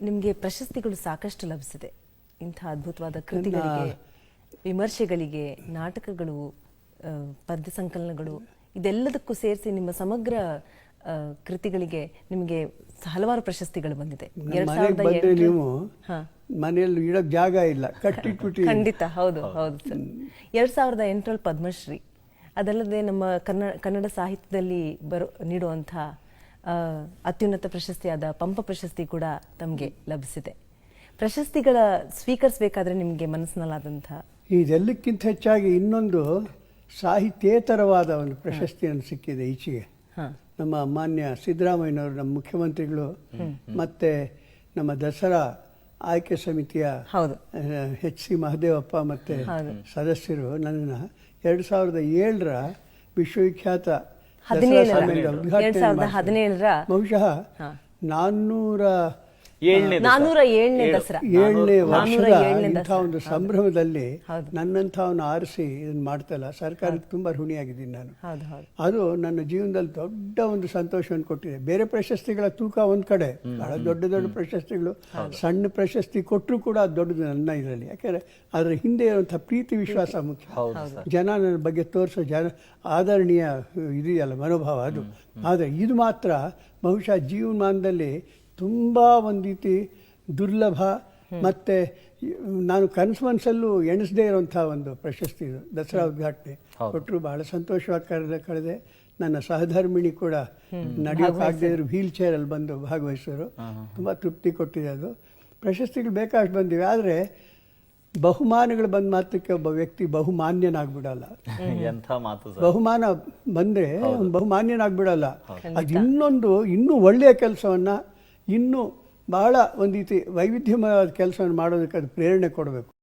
ನಿಮಗೆ ಪ್ರಶಸ್ತಿಗಳು ಸಾಕಷ್ಟು ಲಭಿಸಿದೆ. ಇಂಥ ಅದ್ಭುತವಾದ ಕೃತಿಗಳಿಗೆ ವಿಮರ್ಶೆಗಳಿಗೆ ನಾಟಕಗಳು ಪದ್ಯ ಸಂಕಲನಗಳು ಇದೆಲ್ಲದಕ್ಕೂ ಸೇರಿಸಿ ನಿಮ್ಮ ಸಮಗ್ರ ಕೃತಿಗಳಿಗೆ ನಿಮಗೆ ಹಲವಾರು ಪ್ರಶಸ್ತಿಗಳು ಬಂದಿದೆ. ನಮ್ಮ ಎರಡ್ ಸಾವಿರದ ನೀವು. ಮನೆಯಲ್ಲಿ ಇಡಕ್ ಜಾಗ ಇಲ್ಲ ಕಟ್ಟಿಟ್ಬಿಟ್ಟು ಖಂಡಿತ ಹೌದು ಹೌದು. ಸರ್. ಎರಡ್ ಸಾವಿರದ ಎಂಟರಲ್ಲಿ ಪದ್ಮಶ್ರೀ. ಅದಲ್ಲದೆ ನಮ್ಮ ಕನ್ನಡ ಕನ್ನಡ ಸಾಹಿತ್ಯದಲ್ಲಿ ಬರೋ ನೀಡುವಂಥ ಆ, ಅತ್ಯುನ್ನತ ಪ್ರಶಸ್ತಿಯಾದ ಪಂಪ ಪ್ರಶಸ್ತಿ ಕೂಡ ತಮಗೆ ಲಭಿಸಿದೆ. ಪ್ರಶಸ್ತಿಗಳ ಸ್ವೀಕರಿಸಬೇಕಾದ್ರೆ ನಿಮಗೆ ಮನಸ್ಸಿನಲ್ಲಾದಂಥ ಇದೆಲ್ಲಕ್ಕಿಂತ ಹೆಚ್ಚಾಗಿ ಇನ್ನೊಂದು ಸಾಹಿತ್ಯೇತರವಾದ ಒಂದು ಪ್ರಶಸ್ತಿಯನ್ನು ಸಿಕ್ಕಿದೆ ಈಚೆಗೆ. ನಮ್ಮ ಮಾನ್ಯ ಸಿದ್ದರಾಮಯ್ಯನವರು ನಮ್ಮ ಮುಖ್ಯಮಂತ್ರಿಗಳು ಮತ್ತೆ ನಮ್ಮ ದಸರಾ ಆಯ್ಕೆ ಸಮಿತಿಯ ಹೌದು. ಎಚ್ ಸಿ ಮಹದೇವಪ್ಪ ಮತ್ತೆ ಸದಸ್ಯರು ನನ್ನ ಎರಡು ಸಾವಿರದ ಏಳರ ವಿಶ್ವವಿಖ್ಯಾತ ಹದಿನೇಳರ. ಎರಡ್ ಸಾವಿರದ ಹದಿನೇಳರ. ಬಹುಶಃ ನಾನ್ನೂರ ನಾನೂರ ಏಳನೇ ದಸರಾ. ಏಳನೇ ವರ್ಷದ ಇಂಥ ಒಂದು ಸಂಭ್ರಮದಲ್ಲಿ. ನನ್ನಂಥವನ್ನ ಆರಿಸಿ ಇದನ್ನ ಮಾಡ್ತಲ್ಲ ಸರ್ಕಾರಕ್ಕೆ ತುಂಬಾ ಋಣಿಯಾಗಿದ್ದೀನಿ ನಾನು. ಹೌದು ಹೌದು. ಅದು ನನ್ನ ಜೀವನದಲ್ಲಿ ದೊಡ್ಡ ಒಂದು ಸಂತೋಷವನ್ನು ಕೊಟ್ಟಿದೆ. ಬೇರೆ ಪ್ರಶಸ್ತಿಗಳ ತೂಕ ಒಂದ್ ಕಡೆ. ಬಹಳ ದೊಡ್ಡ ದೊಡ್ಡ ಪ್ರಶಸ್ತಿಗಳು. ಸಣ್ಣ ಪ್ರಶಸ್ತಿ ಕೊಟ್ಟರು ಕೂಡ ಅದು ದೊಡ್ಡದು ನನ್ನ ಇದರಲ್ಲಿ. ಯಾಕಂದ್ರೆ ಅದರ ಹಿಂದೆ ಇರುವಂಥ ಪ್ರೀತಿ ವಿಶ್ವಾಸ ಮುಖ್ಯ. ಜನ ನನ್ನ ಬಗ್ಗೆ ತೋರಿಸೋ ಜನ ಆದರಣೀಯ ಇದೆಯಲ್ಲ ಮನೋಭಾವ ಅದು. ಆದರೆ ಇದು ಮಾತ್ರ ಬಹುಶಃ ಜೀವಮಾನದಲ್ಲಿ ತುಂಬ ಒಂದು ರೀತಿ ದುರ್ಲಭ. ಮತ್ತೆ ನಾನು ಕನಸು ಮನಸ್ಸಲ್ಲೂ ಎಣಿಸದೇ ಇರುವಂಥ ಒಂದು ಪ್ರಶಸ್ತಿ ಇದು ದಸರಾ ಉದ್ಘಾಟನೆ. ಕೊಟ್ಟರು ಬಹಳ ಸಂತೋಷವಾಗಿ ಕಳೆದ ಕಳೆದೆ. ನನ್ನ ಸಹಧರ್ಮಿಣಿ ಕೂಡ ನಡೆಯೋಕ್ಕಾಗದೇ ಇದ್ರು ವೀಲ್ ಚೇರಲ್ಲಿ ಬಂದು ಭಾಗವಹಿಸೋರು ತುಂಬ ತೃಪ್ತಿ ಕೊಟ್ಟಿದೆ ಅದು. ಪ್ರಶಸ್ತಿಗಳು ಬೇಕಾಷ್ಟು ಬಂದಿವೆ. ಆದರೆ ಬಹುಮಾನಗಳು ಬಂದ ಮಾತ್ರಕ್ಕೆ ಒಬ್ಬ ವ್ಯಕ್ತಿ ಬಹುಮಾನ್ಯನಾಗ್ಬಿಡಲ್ಲ. ಎಂಥ ಮಾತು ಬಹುಮಾನ ಬಂದರೆ ಬಹುಮಾನ್ಯನಾಗ್ಬಿಡಲ್ಲ. ಅದು ಇನ್ನೊಂದು ಇನ್ನೂ ಒಳ್ಳೆಯ ಕೆಲಸವನ್ನ ಇನ್ನೂ ಭಾಳ ಒಂದು ರೀತಿ ವೈವಿಧ್ಯಮಯವಾದ ಕೆಲಸವನ್ನು ಮಾಡೋದಕ್ಕೆ ಅದು ಪ್ರೇರಣೆ ಕೊಡಬೇಕು.